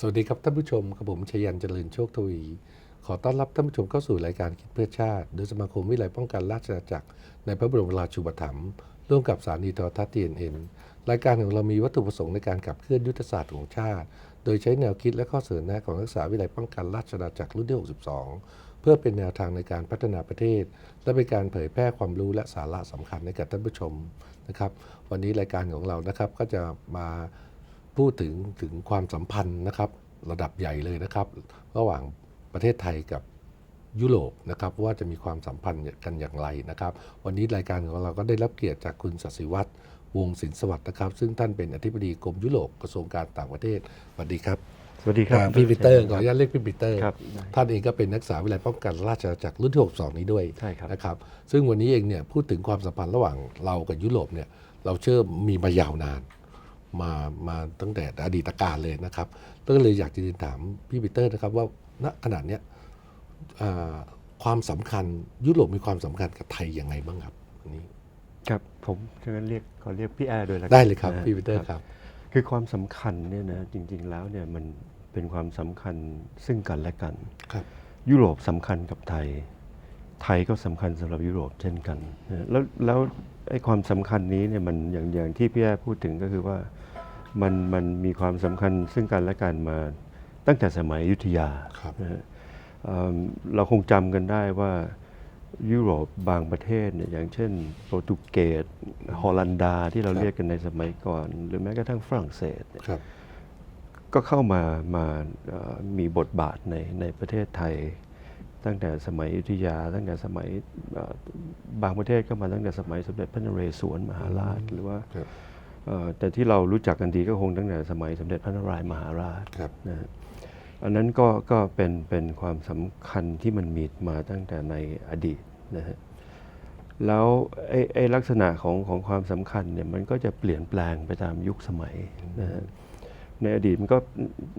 สวัสดีครับท่านผู้ชมกับผมชยันเจริญโชคทวี ขอต้อนรับท่านผู้ชมเข้าสู่รายการคิดเพื่อชาติ โดยสมาคมวิไลป้องกันราชอาณาจักร ในพระบรมราชูปถัมภ์ร่วมกับสถานีโทรทัศน์ TNN รายการของเรามีวัตถุประสงค์ในการขับเคลื่อนยุทธศาสตร์ของชาติ โดยใช้แนวคิดและข้อเสนอแนะของนักศึกษาวิไลป้องกันราชอาณาจักรรุ่นที่ 62 เพื่อเป็นแนวทางในการพัฒนาประเทศ และเป็นการเผยแพร่ความรู้และสาระสำคัญให้กับท่านผู้ชมนะครับ วันนี้รายการของเรานะครับก็จะมา พูดถึงถึงความสัมพันธ์นะครับระดับใหญ่เลยนะครับ ระหว่างประเทศไทยกับยุโรปนะครับว่าจะมีความสัมพันธ์กันอย่างไรนะครับ วันนี้รายการของเราก็ได้รับเกียรติจากคุณศศิวัตรวงศ์สินสวัสดิ์นะครับ ซึ่งท่านเป็นอธิบดีกรมยุโรปกระทรวงการต่างประเทศสวัสดีครับสวัสดีครับพี่ปีเตอร์ขออนุญาตเรียกพี่ปีเตอร์ครับท่านเองก็เป็นนักศึกษาวิทยาลัยป้องกันราชอาณาจักรรุ่นที่62นี้ด้วยใช่ครับนะครับ ซึ่งวันนี้เองเนี่ยพูดถึงความสัมพันธ์ระหว่างเรากับยุโรปเนี่ยเราเชื่อมีมายาวนาน มามาตั้งแต่อดีตการเลยนะครับก็เลยอยากจะเรียนถามพี่ปีเตอร์นะครับว่าณขนาดเนี้ยอ่าความสำคัญยุโรปมีความสำคัญกับไทยยังไงบ้างครับอันนี้ครับผมจะเรียกขอเรียกพี่แอร์โดยละกันได้เลยครับนะฮะพี่ปีเตอร์ครับ คือความสำคัญเนี่ยนะจริง ๆ แล้วเนี่ยมันเป็นความสำคัญซึ่งกันและกันครับ ยุโรปสำคัญกับไทย ไทยก็สำคัญสำหรับยุโรปเช่นกันนะแล้วแล้วไอ้ความสำคัญนี้เนี่ยมันอย่างอย่างที่พี่แอร์พูดถึงก็คือว่า มันมันมีความสำคัญซึ่งกันและกันมาตั้งแต่สมัยอยุธยาครับ นะฮะเอิ่มเราคงจำกันได้ว่ายุโรปบางประเทศเนี่ยอย่างเช่น โปรตุเกสฮอลันดาที่เราครับ เรียกกันในสมัยก่อน หรือแม้กระทั่งฝรั่งเศสเนี่ย ครับ ก็เข้ามามาเอ่อมีบทบาทในในประเทศไทย ตั้งแต่สมัยอยุธยา ตั้งแต่สมัยเอ่อบางประเทศก็มาตั้งแต่สมัยสมเด็จพระนเรศวรมหาราช หรือว่าครับเอ่อ แต่ที่เรารู้จักกันดีก็คงตั้งแต่สมัยสมเด็จพระนารายณ์มหาราชครับนะฮะอันนั้นก็ก็เป็นเป็นความสำคัญที่มันมีมาตั้งแต่ในอดีตนะฮะแล้วไอ้ไอ้ลักษณะของของความสำคัญเนี่ยมันก็จะเปลี่ยนแปลงไปตามยุคสมัยนะฮะในอดีตมันก็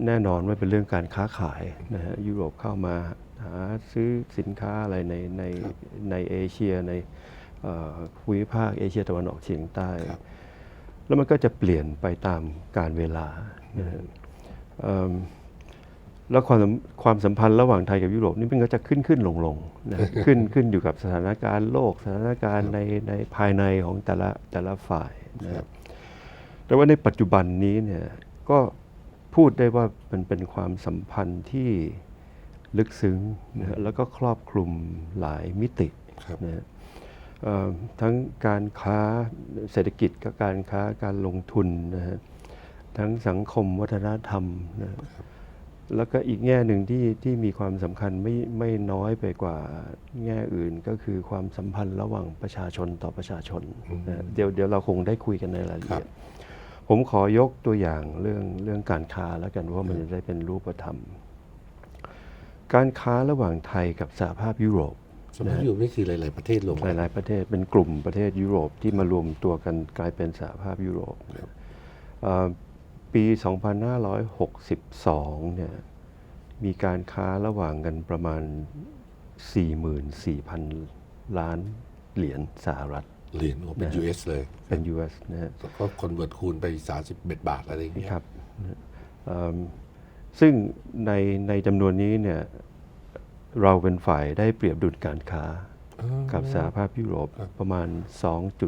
แน่นอนว่าเป็นเรื่องการค้าขายนะฮะยุโรปเข้ามาหาซื้อสินค้าอะไรในในในเอเชียในเอ่อภูมิภาคเอเชียตะวันออกเฉียงใต้ครับ แล้วมันก็จะเปลี่ยนไปตามการเวลานะฮะเอิ่มแล้วความสัมความสัมพันธ์ระหว่างไทยกับยุโรปนี่มันก็จะขึ้นขึ้นลงลงนะฮะขึ้นขึ้นอยู่กับสถานการณ์โลก สถานการณ์ในในภายในของแต่ละแต่ละฝ่ายนะคครัรับบแต่ว่าในปัจจุบันนี้เนี่ยก็พูดได้ว่ามันเป็นความสัมพันธ์ที่ลึกซึ้งนะฮะแล้วก็ครอบคลุมหลายมิติครับนะฮะเอ่อ ทั้งการค้าเศรษฐกิจกับการค้าการลงทุนนะฮะทั้งสังคมวัฒนธรรมนะฮะแล้วก็อีกแง่หนึ่งที่ที่มีความสำคัญไม่ไม่น้อยไปกว่าแง่อื่นก็คือความสัมพันธ์ระหว่างประชาชนต่อประชาชนนะฮะเดี๋ยวเดี๋ยวเราคงได้คุยกันในรายละเอียดผมขอยกตัวอย่างเรื่องเรื่องการค้าแล้วกันว่ามันจะได้เป็นรูปธรรม การค้าระหว่างไทยกับสหภาพยุโรป สมัยยุโรปนี่คือหลาย ๆ ประเทศรวมหกันลาย ๆ ประเทศเป็นกลุ่มประเทศยุโรปที่มารวมตัวกันกลายเป็นสหภาพยุโรปเอ่อปี 2562 เนี่ยมีการค้าระหว่างกันประมาณ 44,000 ล้านเหรียญสหรัฐ เหรียญโอ้เป็นนะ US เลย เป็น US นะฮะก็คนเวิร์ดคูณไป 31 บาทอะไรอย่างเงี้ยครับเอิ่มซึ่งในในจำนวนนี้เนี่ย เราเป็นฝ่ายได้เปรียบดุลการค้าอ๋อกับสหภาพยุโรปครับประมาณ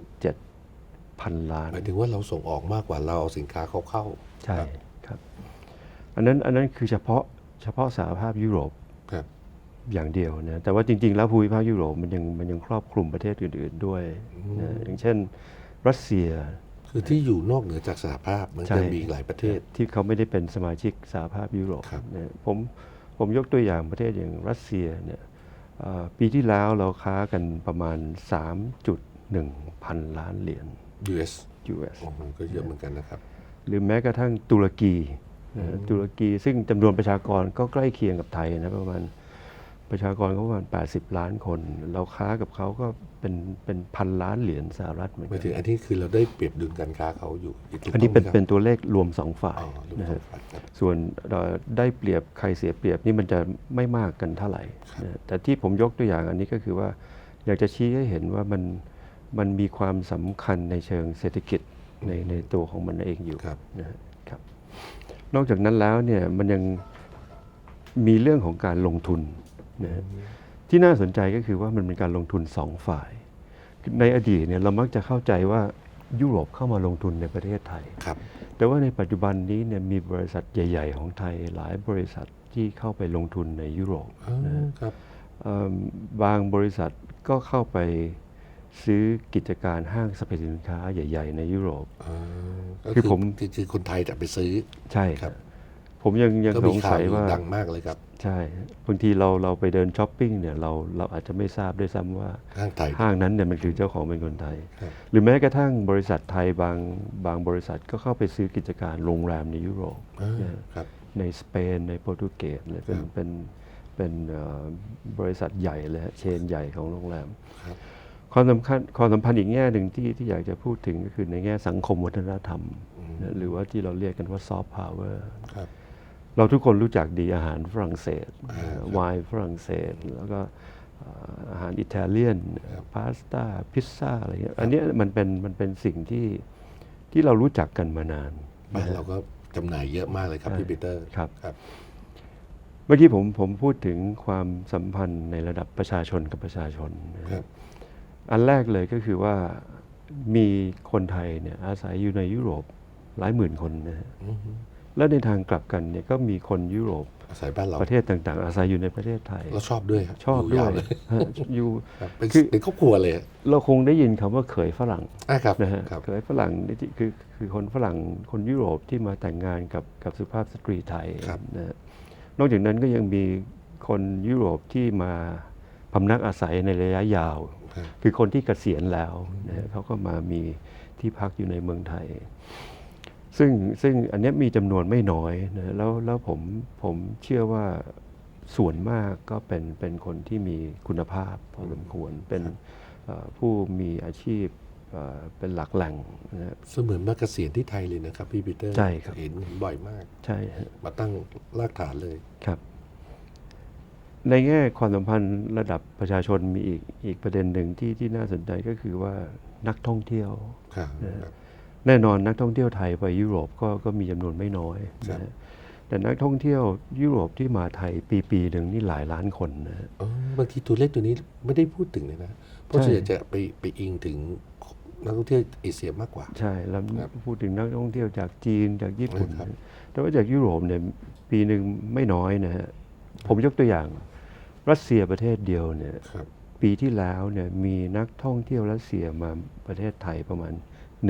2.7 พันล้านหมายถึงว่าเราส่งออกมากกว่าเราเอาสินค้าเขาเข้า ใช่ครับครับอันนั้นอันนั้นคือเฉพาะเฉพาะสหภาพยุโรปครับอย่างเดียวนะแต่ว่าจริง ๆ แล้วภูมิภาคยุโรปมันยังมันยังครอบคลุมประเทศอื่น ๆ ด้วยนะอย่างเช่น รัสเซีย คือที่อยู่นอกเหนือจากสหภาพมันใช่จะมีอีกหลายประเทศที่เขาไม่ได้เป็นสมาชิกสหภาพยุโรปครับนะผม ผมยกตัวอย่างประเทศอย่างรัสเซียเนี่ยเอ่อปีที่แล้วเราค้ากันประมาณ 3.1 พันล้านเหรียญ US US โอ้โหก็เยอะเหมือนกันนะครับ หรือแม้กระทั่งตุรกีนะฮะตุรกีซึ่งจำนวนประชากรก็ใกล้เคียงกับไทยนะประมาณ ประชากรเขาประมาณ 80 ล้านคน เราค้ากับเขาก็เป็นเป็นพันล้านเหรียญสหรัฐเหมือนหมากัยนถึงอันนี้คือเราได้เปรียบดุลการค้าเขาอยู่ถูกอันนี้เป็นต้งไหมเป็นครับตัวเลขรวมสองฝ่ายอ๋อรวมนะสอฮะงฝ่ายครับส่วนเอ่อได้เปรียบใครเสียเปรียบนี่มันจะไม่มากกันเท่าไหร่นะแต่ที่ผมยกตัวอย่างอันนี้ก็คือว่า อยากจะชี้ให้เห็นว่ามันมันมีความสำคัญในเชิงเศรษฐกิจในในตัวของมันเองอยู่ครับ นะฮะครับ นอกจากนั้นแล้วเนี่ยมันยังมีเรื่องของการลงทุน นะฮะที่น่าสนใจก็คือว่ามันเป็นการลงทุนสองฝ่าย ในอดีตเนี่ยเรามักจะเข้าใจว่ายุโรปเข้ามาลงทุนในประเทศไทย ครับ แต่ว่าในปัจจุบันนี้เนี่ยมีบริษัทใหญ่ ๆ ของไทยหลายบริษัทที่เข้าไปลงทุนในยุโรปอ๋อนะฮะ ครับ เอิ่มบางบริษัทก็เข้าไปซื้อกิจการห้างสรรพสินค้าใหญ่ ๆ ในยุโรปอ๋อก็คือผมคือคือคนไทยแต่ไปซื้อ ใช่ครับ ผมยังยังก็สมีงข่าสัวยอยู่ว่าดังมากเลยครับ ใช่บางทีเราเราไปเดินช้อปปิ้งเนี่ยเราเราอาจจะไม่ทราบด้วยซ้ำว่าห้างไทย ห้างนั้นเนี่ยมันคือเจ้าของเป็นคนไทย ครับ หรือแม้กระทั่งบริษัทไทยบางบางบริษัทก็เข้าไปซื้อกิจการโรงแรมในยุโรป อ่านะฮะครับ ในสเปนในโปรตุเกสเนี่ยเป็นครับ เป็นเป็นเอ่อบริษัทใหญ่เลยฮะเชนใหญ่ของโรงแรม ครับ ความสำคัญความสัมพันธ์อีกแง่หนึ่งที่ที่อยากจะพูดถึงก็คือในแง่สังคมวัฒนธรรมนะหรือว่าที่เราเรียกกันว่าซอฟต์พาวเวอร์ ครับ เราทุกคนรู้จักดีอาหารฝรั่งเศสอ่าครับไวน์ฝรั่งเศส แล้วก็เอ่ออาหารอิตาเลียนครับพาสต้าพิซซ่าอะไรเงี้ยอันเนี้ยมันเป็นมันเป็นสิ่งที่ที่เรารู้จักกันมานานบ้านเราก็จำหน่ายเยอะมากเลยครับใช่พี่ปีเตอร์ครับครับ เมื่อกี้ผมผมพูดถึงความสัมพันธ์ในระดับประชาชนกับประชาชนนะฮะครับอันแรกเลยก็คือว่ามีคนไทยเนี่ยอาศัยอยู่ในยุโรปหลายหมื่นคนนะฮะอือฮึ และในทางกลับกันเนี่ยก็มีคนยุโรปอาศัยบ้านเราประเทศต่างๆ อาศัยอยู่ในประเทศไทยเราชอบด้วยครับชอบยู่ด้วายเลยฮะอยู่ครับเป็นคือเป็นครอบครัวเลยอะเราคงได้ยินคำว่าเขยฝรั่งอะครับนะฮะครับเขยฝรั่งนี่ที่คือคือคนฝรั่งคนยุโรปที่มาแต่งงานกับกับสุภาพสตรีไทยครับนะฮะนอกจากนั้นก็ยังมีคนยุโรปที่มาพำนักอาศัยในระยะยาวครับคือคนที่เกษียณแล้วนะฮะเขาก็มามีที่พักอยู่ในเมืองไทย ซึ่งซึ่งอันเนี้ยมีจำนวนไม่น้อยนะแล้วแล้วผมผมเชื่อว่าส่วนมากก็เป็นเป็นคนที่มีคุณภาพพอสมควรเป็นเอ่อผู้มีอาชีพเอ่อเป็นหลักแหล่งนะฮะเสมือนมาเกษียณที่ไทยเลยนะครับพี่ปีเตอร์ใช่ครับเห็นบ่อยมาก ใช่ฮะมาตั้งรากฐานเลยครับ ในแง่ความสัมพันธ์ระดับประชาชนมีอีกอีกประเด็นหนึ่งที่ที่น่าสนใจก็คือว่านักท่องเที่ยวครับนะครับ แน่นอนนักท่องเที่ยวไทยไปยุโรปก็ก็มีจำนวนไม่น้อยครับนะฮะแต่นักท่องเที่ยวยุโรปที่มาไทยปีปีหนึ่งนี่หลายล้านคนนะฮะ อ๋อบางทีตัวเลขตัวนี้ไม่ได้พูดถึงเลยนะ เพราะใช่ ส่วนใหญ่จะไปไปอิงถึงนักท่องเที่ยวเอเชียมากกว่า ใช่แล้วครับพูดถึงนักท่องเที่ยวจากจีนจากญี่ปุ่นครับแต่ว่าจากยุโรปเนี่ยปีหนึ่งไม่น้อยนะฮะผมยกตัวอย่าง รัสเซียประเทศเดียวเนี่ย ครับ ปีที่แล้วเนี่ยมีนักท่องเที่ยวรัสเซียมาประเทศไทยประมาณ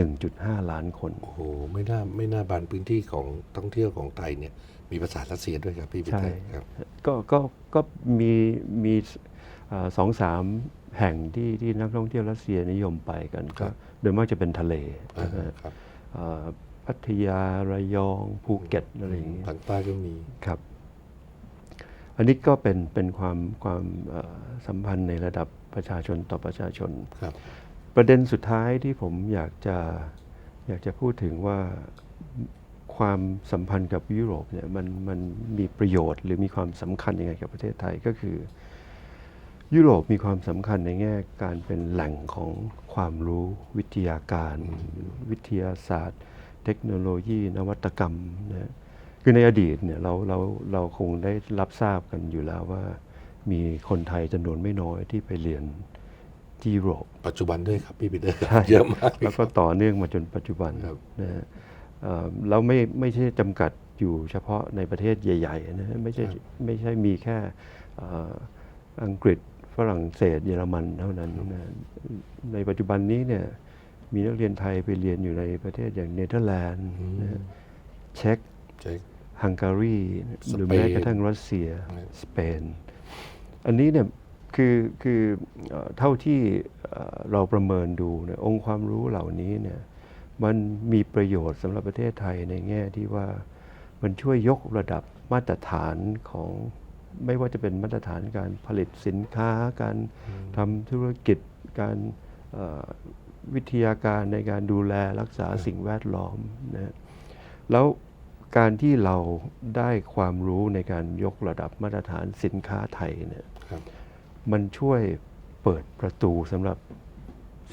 1.5 ล้านคน โอ้โหไม่น่าไม่น่าบานพื้นที่ของท่องเที่ยวของไทยเนี่ยมีภาษารัสเซียด้วยครับพี่ปีเตอร์ใช่ครับก็ก็ก็มีมีเอ่อสองสามแห่งที่ที่นักท่องเที่ยวรัสเซียนิยมไปกันครัก็บโดยมากจะเป็นทะเลอ่านะฮะครับเอ่อพัทยาระยองภูเก็ตอะไรอย่างเงี้ยทางใต้ก็มีครับ อันนี้ก็เป็นเป็นความความเอ่อสัมพันธ์ในระดับประชาชนต่อประชาชนครับ ประเด็นสุดท้ายที่ผมอยากจะอยากจะพูดถึงว่าความสัมพันธ์กับยุโรปเนี่ยมันมันมีประโยชน์หรือมีความสำคัญยังไงกับประเทศไทยก็คือ ยุโรปมีความสำคัญในแง่การเป็นแหล่งของความรู้วิทยาการ วิทยาศาสตร์ เทคโนโลยี นวัตกรรมนะคือในอดีตเนี่ยเราเราเราคงได้รับทราบกันอยู่แล้วว่า มีคนไทยจำนวนไม่น้อยที่ไปเรียน ที่ยุโรปปัจจุบันด้วยครับพี่ปีเตอร์ใช่เยอะมากแล้วก็ต่อเนื่องมาจนปัจจุบันครับนะฮะเอ่อเราไม่ไม่ใช่จำกัดอยู่เฉพาะในประเทศใหญ่ๆนะฮะไม่ใช่ไม่ใช่มีแค่เอ่ออังกฤษฝรั่งเศสเยอรมันเท่านั้นนะฮะในปัจจุบันนี้เนี่ยมีนักเรียนไทยไปเรียนอยู่ในประเทศอย่างเนเธอร์แลนด์นะฮะเช็กใช่ฮังการีหรือสเปนแม้กระทั่งรัสเซียครับสเปน อันนี้เนี่ย คือคือเอ่อเท่าที่เอ่อเราประเมินดูเนี่ยองค์ความรู้เหล่านี้เนี่ยมันมีประโยชน์สำหรับประเทศไทยในแง่ที่ว่ามันช่วยยกระดับมาตรฐานของไม่ว่าจะเป็นมาตรฐานการผลิตสินค้า การทำธุรกิจการเอ่อวิทยาการในการดูแลรักษาสิ่งแวดล้อมนะฮะแล้วการที่เราได้ความรู้ในการยกระดับมาตรฐานสินค้าไทยเนี่ยครับ มันช่วยเปิดประตูสำหรับ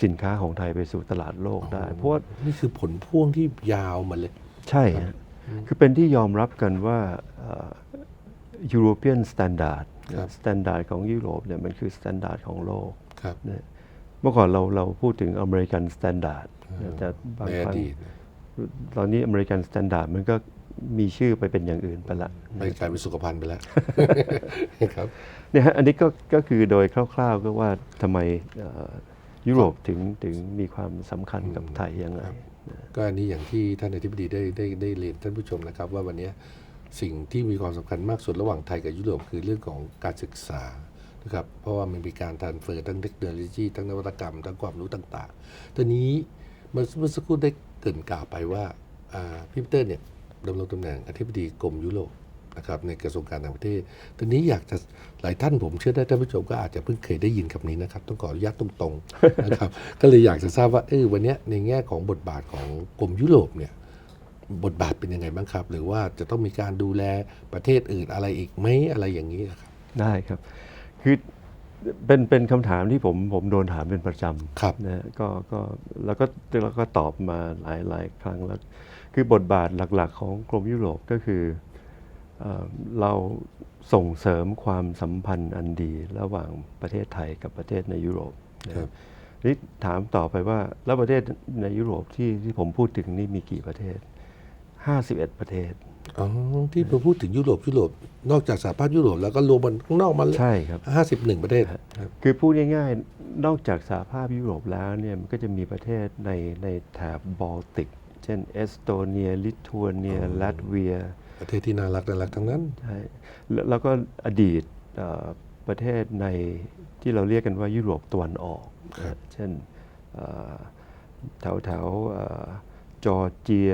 สินค้าของไทยไปสู่ตลาดโลกได้ เพราะว่านี่คือผลพ่วงที่ยาวมาเลย ใช่ฮะคือเป็นที่ยอมรับกันว่าเอ่อ European Standard ครับสแตนดาร์ดของยุโรปเนี่ยมันคือสแตนดาร์ดของโลกครับนะเมื่อก่อนเราเราพูดถึงอเมริกันสแตนดาร์ดแต่บางในอครั้งดีตตอนนี้อเมริกันสแตนดาร์ดมันก็มีชื่อไปเป็นอย่างอื่นไปละไปกลายเป็นสุขภัณฑ์ไปแล้วครับ เนี่ยฮะอันนี้ก็ก็คือโดยคร่าวๆก็ว่าทำไมเอ่อยุโรปถึงถึงมีความสำคัญกับไทยยังไง ก็อันนี้อย่างที่ท่านอธิบดีได้ได้ได้เรียนท่านผู้ชมนะครับ ว่าวันนี้สิ่งที่มีความสำคัญมากสุดระหว่างไทยกับยุโรปคือเรื่องของการศึกษานะครับเพราะว่ามันมีการทานเฟอร์ทั้งเทคโนโลยีทั้งนวัตกรรม ทั้งความรู้ต่างๆทีนี้เมื่อเมื่อสักครู่ได้เกรินกล่าวไปว่าอ่าพี่ปีเตอร์เนี่ยดำรงตำแหน่งอธิบดีกรมยุโรป นะครับในกระทรวงการต่างประเทศทีนี้อยากจะหลายท่านผมเชื่อได้ท่านผู้ชมก็อาจจะเพิ่งเคยได้ยินคำนี้นะครับ ต้องขออนุญาตตรงๆนะครับก็เลยอยากจะทราบว่าเออวันเนี้ยในแง่ของบทบาทของกรมยุโรปเนี่ยบทบาทเป็นยังไงบ้างครับ หรือว่าจะต้องมีการดูแลประเทศอื่นอะไรอีกไหมอะไรอย่างนี้ครับได้ครับคือเป็นเป็นคำถามที่ผมผมโดนถามเป็นประจครับำนะฮะก็ก็แล้วก็แล้วก็ตอบมาหลายหลายครั้งแล้ว คือบทบาทหลักๆ ของกรมยุโรปก็คือ เอ่อเราส่งเสริมความสัมพันธ์อันดีระหว่างประเทศไทยกับประเทศในยุโรปนะครัฮะบนี่ถามต่อไปว่าแล้วประเทศในยุโรปที่ที่ผมพูดถึงนี่มีกี่ประเทศ 51 ประเทศอ๋อที่เราพูดถึงยุโรปยุโรปนอกจากสหภาพยุโรปแล้วก็รวมมันข้างนอกมันใช่ครับห้าสิบหนึ่งประเทศครับคือพูดง่ายๆ นอกจากสหภาพยุโรปแล้วเนี่ยมันก็จะมีประเทศในในแถบบอลติก เช่นเอสโตเนีย ลิทัวเนีย ลัตเวีย ประเทศที่น่ารักน่ารักทั้งนั้น ใช่แล้วแล้วก็อดีตเอ่อประเทศในที่เราเรียกกันว่ายุโรปตะวันออกครับเช่นเอ่อแถวแถวเอ่อจอร์เจีย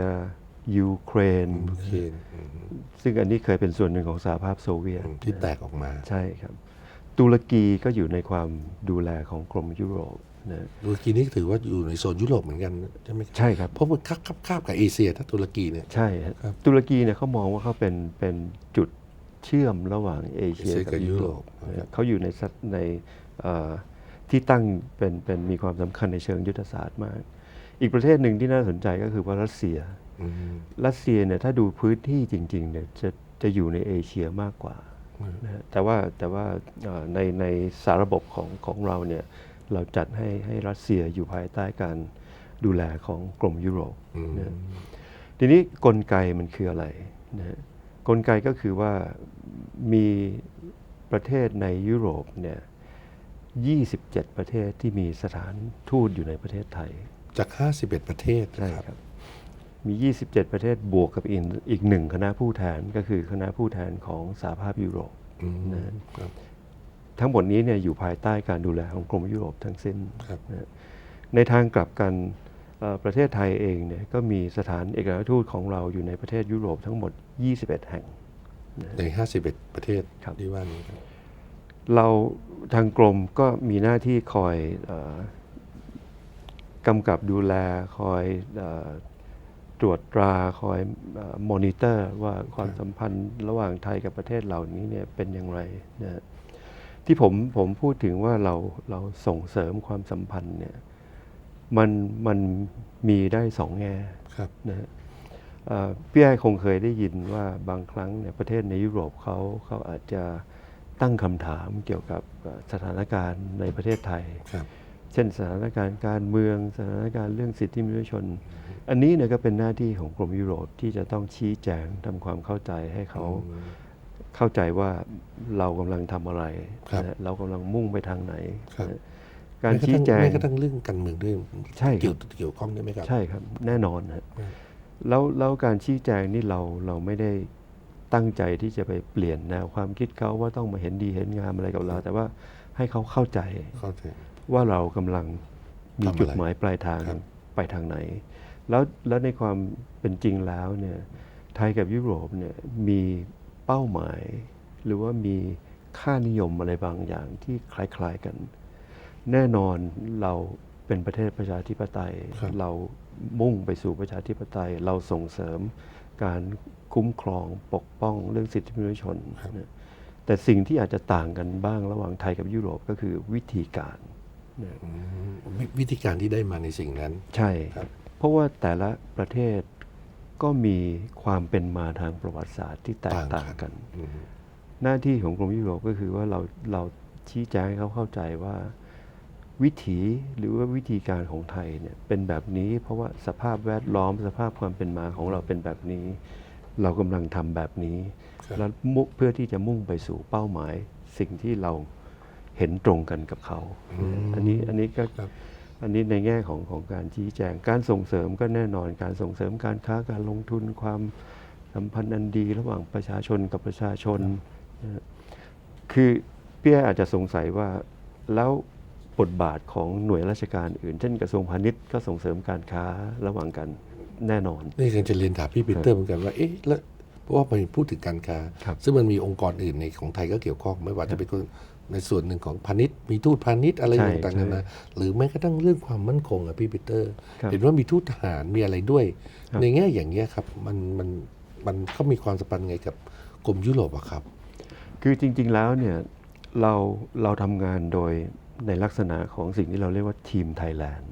ยูเครน โอเคอืมซึ่งอันนี้เคยเป็นส่วนหนึ่งของสหภาพโซเวียต ที่แตกออกมา ใช่ครับ ตุรกีก็อยู่ในความดูแลของกรมยุโรป นะตุรกีนี่ถือว่าอยู่ในโซนยุโรปเหมือนกันใช่ไหมครับใช่ครับ เพราะมันคับคับคาบกับเอเชียถ้าตุรกีเนี่ย ใช่ฮะครับ ตุรกีเนี่ยเขามองว่าเขาเป็นเป็นจุดเชื่อมระหว่างเอเชียเอเชียกักับบยุโรปยุโรปนะเขาอยู่ในสัดในเอ่อที่ตั้งเป็นเป็นมีความสำคัญในเชิงยุทธศาสตร์มาก อีกประเทศหนึ่งที่น่าสนใจก็คือว่ารัสเซีย อืม รัสเซียเนี่ยถ้าดูพื้นที่จริงๆเนี่ยจะจะอยู่ในเอเชียมากกว่านะฮะแต่ว่าแต่ว่าเอ่อในในสาระบบของของเราเนี่ย เราจัดให้ให้รัสเซียอยู่ภายใต้การดูแลของกรมยุโรปอืมนะทีนี้กลไกมันคืออะไรนะฮะกลไกก็คือว่ามีประเทศในยุโรปเนี่ย 27 ประเทศที่มีสถานทูตอยู่ในประเทศไทย จาก 51 ประเทศใช่นะครับครับ มี 27 ประเทศบวกกับอีกอีกหนึ่งคณะผู้แทนก็คือคณะผู้แทนของสหภาพยุโรปอืมนะครับ ทั้งหมดนี้เนี่ยอยู่ภายใต้การดูแลของกรมยุโรปทั้งสิ้นครับนะในทางกลับกันเอ่อประเทศไทยเองเนี่ยก็มีสถานเอกอัครราชทูตของเราอยู่ในประเทศยุโรปทั้งหมด 21 แห่งใน 51 ประเทศครับที่ว่านี้ครับเราทางกรมก็มีหน้าที่คอยเออกำกับดูแลคอยเออตรวจตราคอยมอนิเตอร์ว่าความสัมพันธ์ระหว่างไทยกับประเทศเหล่านี้เนี่ยเป็นอย่างไรนะฮะ ที่ผมผมพูดถึงว่าเราเราส่งเสริมความสัมพันธ์เนี่ยมันมันมีได้สองแง่ครับนะฮะเอ่อพี่ไอ้คงเคยได้ยินว่าบางครั้งเนี่ยประเทศในยุโรปเขาเขาอาจจะตั้งคำถามเกี่ยวกับเอ่อสถานการณ์ในประเทศไทยครับเช่นสถานการณ์การเมืองสถานการณ์เรื่องสิทธิมนุษยชน อันนี้เนี่ยก็เป็นหน้าที่ของกรมยุโรปที่จะต้องชี้แจงทำความเข้าใจให้เขาอืม เข้าใจว่าเรากำลังทำอะไรครับนะฮะเรากำลังมุ่งไปทางไหนครับนะฮะการชี้แจง แม้กระทั่งเรื่องการเมืองด้วยใช่ครับ เกี่ยวเกี่ยวข้องได้ไหมครับ ใช่ครับ แน่นอนฮะอืม แล้วแล้วการชี้แจงนี่เราเราไม่ได้ตั้งใจที่จะไปเปลี่ยนแนวความคิดเขาว่าต้องมาเห็นดีเห็นงามอะไรกับเรา แต่ว่าให้เขาเข้าใจ เข้าใจ ว่าเรากำลังมีทำอะไรจุดหมายปลายทางครับไปทางไหน แล้วแล้วในความเป็นจริงแล้วเนี่ยไทยกับยุโรปเนี่ยมี เป้าหมาย หรือว่ามีค่านิยมอะไรบางอย่างที่คล้ายๆกัน แน่นอนเราเป็นประเทศประชาธิปไตยครับเรามุ่งไปสู่ประชาธิปไตย เราส่งเสริมการคุ้มครองปกป้องเรื่องสิทธิมนุษยชนนะแต่สิ่งที่อาจจะต่างกันบ้างระหว่างไทยกับยุโรปก็คือวิธีการนะอืมวิวิธีการที่ได้มาในสิ่งนั้น ใช่ครับเพราะว่าแต่ละประเทศ ก็มีความเป็นมาทางประวัติศาสตร์ที่แตกต่าต่างงกันกันอืมหน้าที่ของกรมยุโรปก็คือว่าเราเราชี้แจงให้เขาเข้าใจว่าวิถีหรือว่าวิธีการของไทยเนี่ยเป็นแบบนี้ เพราะว่าสภาพแวดล้อมสภาพความเป็นมาของเราเป็นแบบนี้ เรากำลังทำแบบนี้ครับแล้วมุเพื่อที่จะมุ่งไปสู่เป้าหมาย สิ่งที่เราเห็นตรงกันกับเขา อันนี้อันนี้ก็ครับ อันนี้ในแง่ของของการชี้แจง การส่งเสริมก็แน่นอนการส่งเสริมการค้าการลงทุนความสัมพันธ์อันดีระหว่างประชาชนกับประชาชนนะฮะคือพี่แออาจจะสงสัยว่าแล้วบทบาทของหน่วยราชการอื่น เช่นกระทรวงพาณิชย์ก็ส่งเสริมการค้าระหว่างกันแน่นอน นี่กำลังจะเรียนถามพี่ปีเตอร์เหมือนกันว่า เอ๊ะแล้วเพราะว่ามันพูดถึงการค้าครับซึ่งมันมีองค์กรอื่นในของไทยก็เกี่ยวข้องไม่ว่าจะเป็นคน ในส่วนหนึ่งของพาณิชย์มีทูตพาณิชย์อะไรใช่ต่างๆนาใช่นาหรือแม้กระทั่งเรื่องความมั่นคงอะพี่ปีเตอร์ครับเห็นว่ามีทูตทหารมีอะไรด้วยครับในแง่อย่างเงี้ยครับมันมันมันเขามีความสัมพันธ์ไงกับกรมยุโรปอะครับ คือจริง ๆแล้วเนี่ยเราเราทำงานโดยในลักษณะของสิ่งที่เราเรียกว่าทีมไทยแลนด์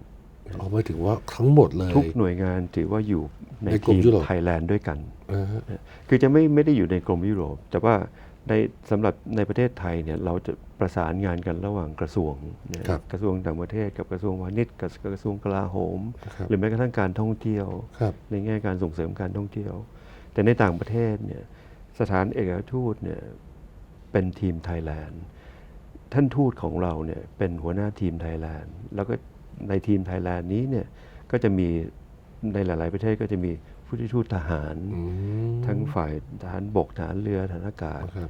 เอาหมายถึงว่าทั้งหมดเลย ทุกหน่วยงานถือว่าอยู่ในในกลุ่ทีมมยุโรปไทยแลนด์ด้วยกันอ่าฮะคือจะไม่ไม่ได้อยู่ในกรมยุโรป แต่ว่า ในสำหรับในประเทศไทยเนี่ยเราจะประสานงานกันระหว่างกระทรวงนะครับกระทรวงต่างประเทศ กับกระทรวงพาณิชย์กับกระทรวงกลาโหม ครับหรือแม้กระทั่งการท่องเที่ยว ครับในแง่การส่งเสริมการท่องเที่ยว แต่ในต่างประเทศเนี่ยสถานเอกอัครทูตเนี่ยเป็นทีมไทยแลนด์ท่านทูตของเราเนี่ยเป็นหัวหน้าทีมไทยแลนด์แล้วก็ในทีมไทยแลนด์นี้เนี่ยก็จะมีในหลาย ๆ ประเทศก็จะมี ผู้ที่ทูตทหารอืมทั้งฝ่ายทหารบกทหารเรือทหารอากาศครับ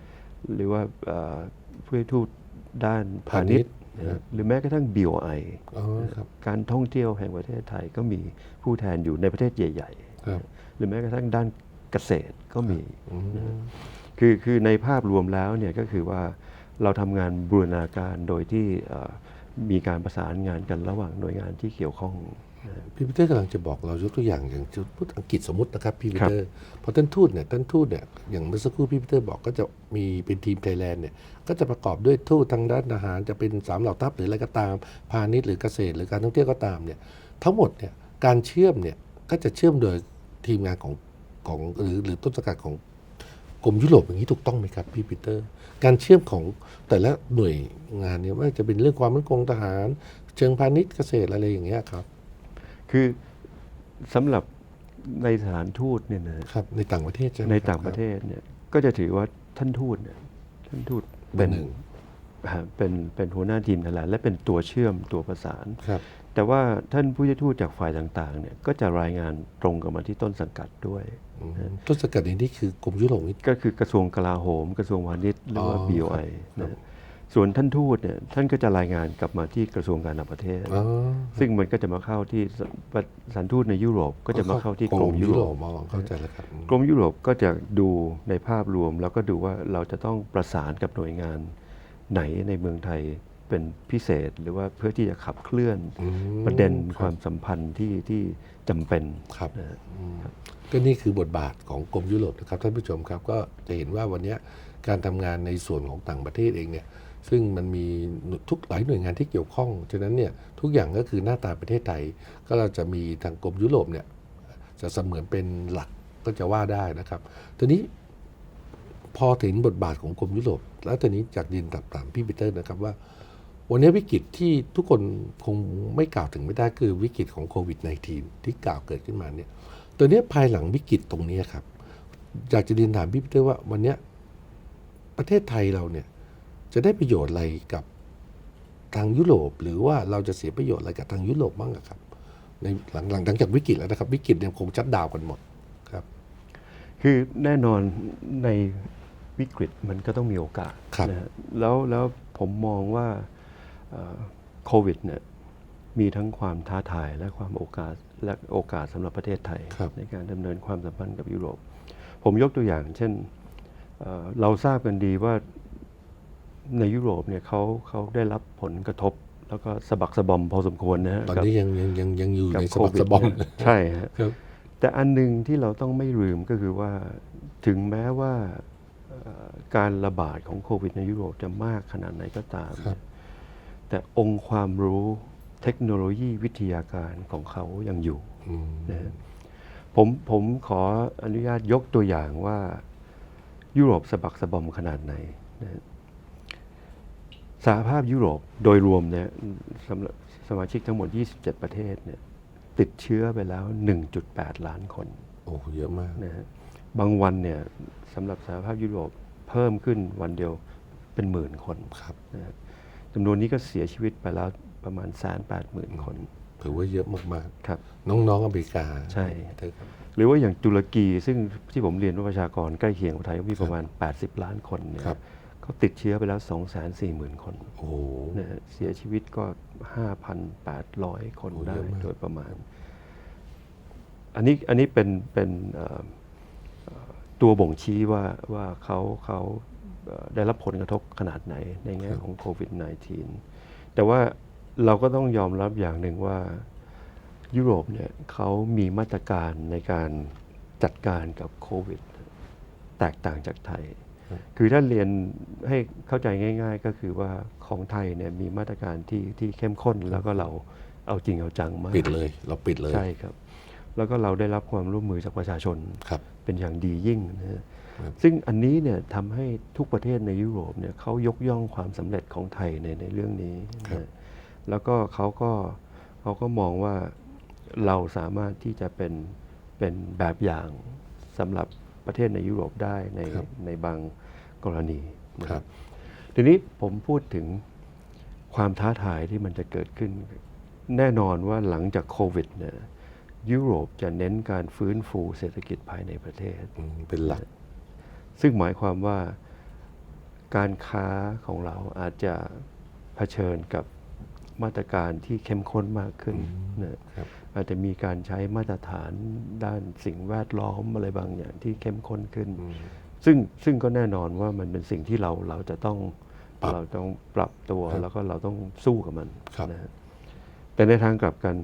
หรือว่าเอ่อผู้ที่ทูตด้านพาณิชย์พาณิชย์นะหรือแม้กระทั่ง BOI อ๋อครับการท่องเที่ยวแห่งประเทศไทยก็มีผู้แทนอยู่ในประเทศใหญ่ครับๆหรือแม้กระทั่งด้านเกษตรก็มีอืมคือคือในภาพรวมแล้วเนี่ยก็คือว่าเราทำงานบูรณาการโดยที่เอ่อมีการประสานงานกันระหว่างหน่วยงานที่เกี่ยวข้อง นะพี่ปีเตอร์กำลังจะบอกเรายกตัวอย่างอย่างจะพูดอังกฤษสมมตินะครับพี่ปีครับเตอร์พอท่านทูตเนี่ยท่านทูตเนี่ยอย่างเมื่อสักครู่พี่ปีเตอร์บอกก็จะมีเป็นทีมไทยแลนด์เนี่ยก็จะประกอบด้วยทูตทางด้านอาหาร จะเป็นสามเหล่าทัพหรืออะไรก็ตามพาณิชย์หรือเกษตรหรือการท่องเที่ยวก็ตามเนี่ยทั้งหมดเนี่ยการเชื่อมเนี่ยก็จะเชื่อมโดยทีมงานของของหรือหรือต้นสังกัดของกรมยุโรปอย่างนี้ถูกต้องไหมครับพี่ปีเตอร์ การเชื่อมของแต่ละหน่วยงานเนี่ยว่าจะเป็นเรื่องความมั่นคงทหาร เชิงพาณิชย์เกษตรอะไรอย่างเงี้ยครับ คือสำหรับในสถานทูตเนี่ยนะครับ ในต่างประเทศใช่ไหมในคบต่างประเทศเนี่ยก็จะถือว่าท่านทูตเนี่ยท่านทูตเบเป็อนร์หนึ่งฮะเป็นเป็นหัวหน้าทีมนั่นแหละและเป็นตัวเชื่อมตัวประสาน ครับ แต่ว่าท่านผู้ช่วยทูตจากฝ่ายต่างๆเนี่ยก็จะรายงานตรงกับมาที่ต้นสังกัดด้วยอืมต้นสกัดนี้นี่คือกรมยุโรปนี่ ก็คือกระทรวงกลาโหม กระทรวงพาณิชย์หรือว่า อ๋อ BOI ครับนะ ส่วนท่านทูตเนี่ยท่านก็จะรายงานกลับมาที่กระทรวงการต่างประเทศ อ๋อซึ่งมันก็จะมาเข้าที่สสถานทูตในยุโรปก็จะมาเข้าที่กรมยุโรป มองเข้าใจแล้วครับอืมกรมยุโรปก็จะดูในภาพรวม แล้วก็ดูว่าเราจะต้องประสานกับหน่วยงานไหนในเมืองไทยเป็นพิเศษ หรือว่าเพื่อที่จะขับเคลื่อนอืมประเด็นครับความสัมพันธ์ที่ที่จำเป็นครับ นะฮะ อืมก็นี่คือบทบาทของกรมยุโรปนะครับท่านผู้ชมครับ ก็จะเห็นว่าวันเนี้ยการทำงานในส่วนของต่างประเทศเองเนี่ย ซึ่งมันมีทุกหลายหน่วยงานที่เกี่ยวข้อง ฉะนั้นเนี่ยทุกอย่างก็คือหน้าตาประเทศไทย ก็เราจะมีทางกรมยุโรปเนี่ยจะเสมือนเป็นหลักก็จะว่าได้นะครับทีนี้พอถึงบทบาทของกรมยุโรป แล้วทีนี้จากดินตับถามพี่ปีเตอร์นะครับว่า วันนี้วิกฤตที่ทุกคนคงไม่กล่าวถึงไม่ได้คือวิกฤตของโควิด -19 ที่กล่าวเกิดขึ้นมาเนี่ยตัวนี้ภายหลังวิกฤตตรงนี้ครับอยากจะเรียนถามพี่ปีเตอร์ว่าวันนี้ประเทศไทยเราเนี่ย จะได้ประโยชน์อะไรกับทางยุโรป หรือว่าเราจะเสียประโยชน์อะไรกับทางยุโรปบ้างอะครับในหลังหลังหลังจากวิกฤตแล้วนะครับ วิกฤตเนี่ยคงชัดดาวน์กันหมดครับ คือแน่นอนในวิกฤตมันก็ต้องมีโอกาสครับนะฮะแล้วแล้วผมมองว่าเอ่อโควิดเนี่ยมีทั้งความท้าทายและความโอกาสและโอกาสสำหรับประเทศไทยครับในการดำเนินความสัมพันธ์กับยุโรป ผมยกตัวอย่าง เช่นเอ่อเราทราบกันดีว่า ในยุโรปเนี่ยเขาเขาได้รับผลกระทบ แล้วก็สะบักสะบอมพอสมควรนะฮะตอนกับนี้ยังยังยังยังอยู่กับในสโคบักวิดสะบอมเนี่ยใช่ฮะครับแต่อันหนึ่งที่เราต้องไม่ลืมก็คือว่าถึงแม้ว่าเอ่อการระบาดของโควิดในยุโรปจะมากขนาดไหนก็ตามครับแต่องค์ความรู้เทคโนโลยีวิทยาการของเขายังอยู่อืมนะฮะผมผมขออนุญาตยกตัวอย่างว่ายุโรปสะบักสะบอมขนาดไหนนะฮะ สหภาพยุโรปโดยรวมเนี่ยสำหรับสมาชิกทั้งหมด 27 ประเทศเนี่ยติดเชื้อไปแล้ว 1.8 ล้านคนโอ้เยอะมากนะฮะบางวันเนี่ยสำหรับสหภาพยุโรปเพิ่มขึ้นวันเดียวเป็นหมื่นคนครับนะฮะจำนวนนี้ก็เสียชีวิตไปแล้วประมาณแสนแปดหมื่นคน ถือว่าเยอะมากครับ ๆ น้องๆอเมริกาใช่ใช่ครับ หรือว่าอย่างตุรกีซึ่งที่ผมเรียนว่าประชากรใกล้เคียงกับไทยก็มีประมาณ 80 ล้านคนเนี่ยครับ เขาติดเชื้อไปแล้ว 2 4 0 0 0 0 คนโอ้โหนะฮะเสียชีวิตก็ 5,800 คนโอ้ได้เยอะมากโดยประมาณ อันนี้อันนี้เป็นเป็นเอ่อเอ่อตัวบ่งชี้ว่าว่าเขาเขาเอ่อได้รับผลกระทบขนาดไหนในแง่ของโควิด -19 แต่ว่าเราก็ต้องยอมรับอย่างหนึ่งว่ายุโรปเนี่ยเขามีมาตรการในการจัดการกับโควิด แตกต่างจากไทย คือถ้าเรียนให้เข้าใจง่าย ๆ ก็คือว่าของไทยเนี่ยมีมาตรการที่ที่เข้มข้นแล้วก็เราเอาจริงเอาจังมากปิดเลยเราปิดเลยใช่ครับ แล้วก็เราได้รับความร่วมมือจากประชาชนครับเป็นอย่างดียิ่งนะฮะครับซึ่งอันนี้เนี่ยทำให้ทุกประเทศในยุโรปเนี่ยเขายกย่องความสำเร็จของไทยในในเรื่องนี้นะฮะแล้วก็เขาก็เขาก็มองว่าเราสามารถที่จะเป็นเป็นแบบอย่างสำหรับประเทศในยุโรปได้ในครับในบาง กรณีนะคครัรับบทีนี้ผมพูดถึงความท้าทายที่มันจะเกิดขึ้น แน่นอนว่าหลังจากโควิดเนี่ยยุโรปจะเน้นการฟื้นฟูเศรษฐกิจภายในประเทศอืมเป็นหลัก ซึ่งหมายความว่าการค้าของเราอาจจะเผชิญกับมาตรการที่เข้มข้นมากขึ้นนะครับอาจจะมีการใช้มาตรฐานด้านสิ่งแวดล้อมอะไรบางอย่างที่เข้มข้นขึ้นอืม ซึ่งซึ่งก็แน่นอนว่ามันเป็นสิ่งที่เราเราจะต้องปรับเราต้องปรับตัวครับแล้วก็เราต้องสู้กับมันครับ นะฮะแต่ในทางกลับกัน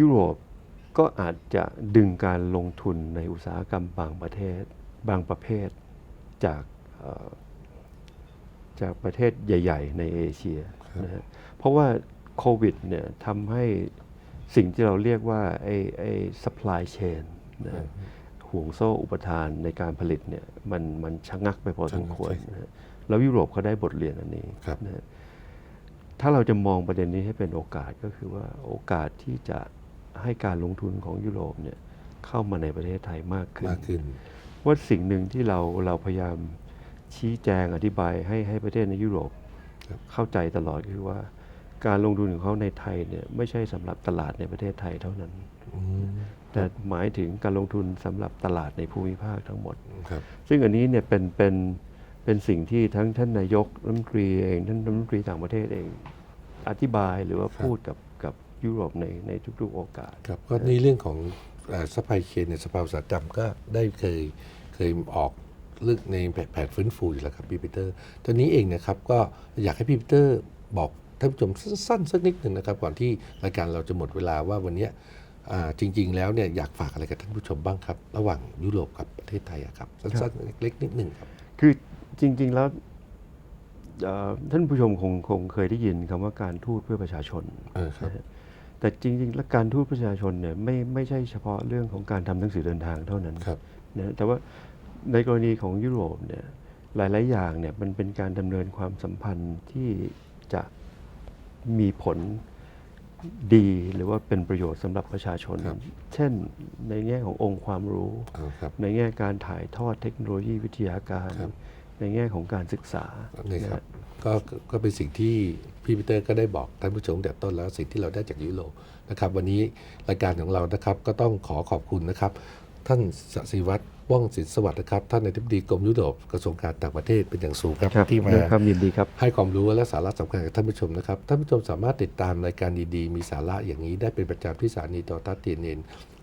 ยุโรปก็อาจจะดึงการลงทุนในอุตสาหกรรมบางประเทศ บางประเภทจากเอ่อจากประเทศใหญ่ ๆ ในเอเชียนะฮะเพราะว่าโควิดเนี่ยทำให้สิ่งที่เราเรียกว่าไอ้ไอ้ supply chain นะฮะ ห่วงโซ่อุปทานในการผลิตเนี่ยมันมันชะงักไปพอสมควรใช่นะฮะแล้วยุโรปเขาได้บทเรียนอันนี้ครับนะฮะถ้าเราจะมองประเด็นนี้ให้เป็นโอกาสก็คือว่าโอกาสที่จะให้การลงทุนของยุโรปเนี่ยเข้ามาในประเทศไทยมากขึ้นมากขึ้น ว่าสิ่งหนึ่งที่เราเราพยายามชี้แจงอธิบายให้ให้ประเทศในยุโรปครับเข้าใจตลอดคือว่า การลงทุนของเขาในไทยเนี่ยไม่ใช่สำหรับตลาดในประเทศไทยเท่านั้นอืม แต่หมายถึงการลงทุนสำหรับตลาดในภูมิภาคทั้งหมดครับซึ่งอันนี้เนี่ยเป็นเป็นเป็นสิ่งที่ทั้งท่านนายกรัฐมนตรีเองท่านรัฐมนตรีต่างประเทศเอง อธิบายหรือว่าพูดกับกับยุโรปในในทุกๆโอกาสครับก็ในเรื่องของซัพพลายเชนในยสภาอุตสาหกรรมก็ได้เคยเคยออกเรื่องในแผนฟื้นฟูอยู่แล้วครับพี่ปีเตอร์ตอนนี้เองนะครับก็อยากให้พี่ปีเตอร์บอกท่านผู้ชมสั้นๆสักนิดหนึ่งนะครับ ก่อนที่รายการเราจะหมดเวลาว่าวันเนี้ยอ่า จริง ๆ แล้วเนี่ยอยากฝากอะไรกับท่านผู้ชมบ้างครับ ระหว่างยุโรปกับประเทศไทยอะครับสั้นๆเล็กๆนิดหนึ่งครับ คือจริง ๆ แล้วเอ่อท่านผู้ชมคงคงเคยได้ยินคำว่าการทูตเพื่อประชาชนเออครับนะฮะแต่จริงๆ แล้วการทูตประชาชนเนี่ยไม่ไม่ใช่เฉพาะเรื่องของการทำหนังสือเดินทางเท่านั้นครับนะแต่ว่าในกรณีของยุโรปเนี่ยหลาย ๆ อย่างเนี่ยมันเป็นการดำเนินความสัมพันธ์ที่จะมีผล ดีหรือว่าเป็นประโยชน์สำหรับประชาชน ครับเช่นในแง่ขององค์ความรู้เอาครับในแง่การถ่ายทอดเทคโนโลยีวิทยาการ ครับ ในแง่ของการศึกษานี่ครับนะฮะก็ก็เป็นสิ่งที่พี่ปีเตอร์ก็ได้บอกท่านผู้ชมแต่ต้นแล้วสิ่งที่เราได้จากยุโรปนะครับ วันนี้รายการของเรานะครับก็ต้องขอขอบคุณนะครับ ท่านสศิวัตร ว่องศิลป์สวัสดิ์นะครับ ท่านในทิบดีกรมยุโรปกระทรวงการต่างประเทศเป็นอย่างสูงครับครับที่มาครับยินดีครับให้ความรู้และสาระสำคัญกับท่านผู้ชมนะครับ ท่านผู้ชมสามารถติดตามรายการดีๆ มีสาระอย่างนี้ได้เป็นประจำที่สถานีโทรทัศน์ทีเอ็น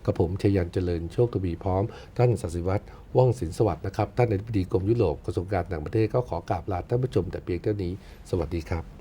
กับผมชยันเจริญโชคทวีพร้อม ท่านศศิวัตรว่องศิลป์สวัสดิ์นะครับ ท่านในทิบดีกรมยุโรปกระทรวงการต่างประเทศก็ขอกราบลาท่านผู้ชมแต่เพียงเท่านี้ สวัสดีครับ